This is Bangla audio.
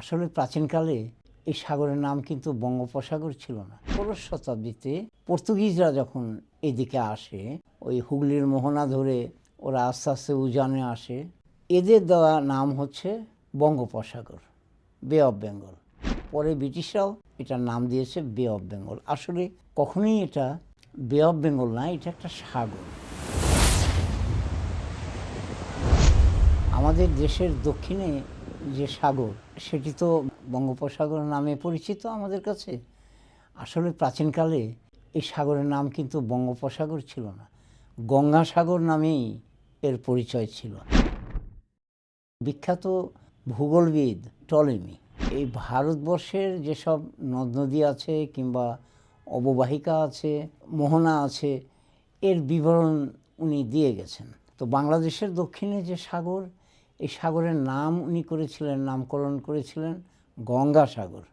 আসলে প্রাচীনকালে এই সাগরের নাম কিন্তু বঙ্গোপসাগর ছিল না। ষোড়শ শতাব্দীতে পর্তুগিজরা যখন এদিকে আসে, ওই হুগলির মোহনা ধরে ওরা আস্তে আস্তে উজানে আসে। এদের দেওয়া নাম হচ্ছে বঙ্গোপসাগর বে অফ বেঙ্গল পরে ব্রিটিশরাও এটার নাম দিয়েছে বে অফ বেঙ্গল আসলে কখনোই এটা বে অফ বেঙ্গল না, এটা একটা সাগর। আমাদের দেশের দক্ষিণে যে সাগর, সেটি তো বঙ্গোপসাগর নামে পরিচিত আমাদের কাছে। আসলে প্রাচীনকালে এই সাগরের নাম কিন্তু বঙ্গোপসাগর ছিল না। গঙ্গাসাগর নামেই এর পরিচয় ছিল। বিখ্যাত ভূগোলবিদ টলেমি, এই ভারতবর্ষের যেসব নদ নদী আছে কিংবা অববাহিকা আছে, মোহনা আছে, এর বিবরণ উনি দিয়ে গেছেন। তো বাংলাদেশের দক্ষিণে যে সাগর এই সাগরের নাম উনি করেছিলেন নামকরণ করেছিলেন গঙ্গাসাগর।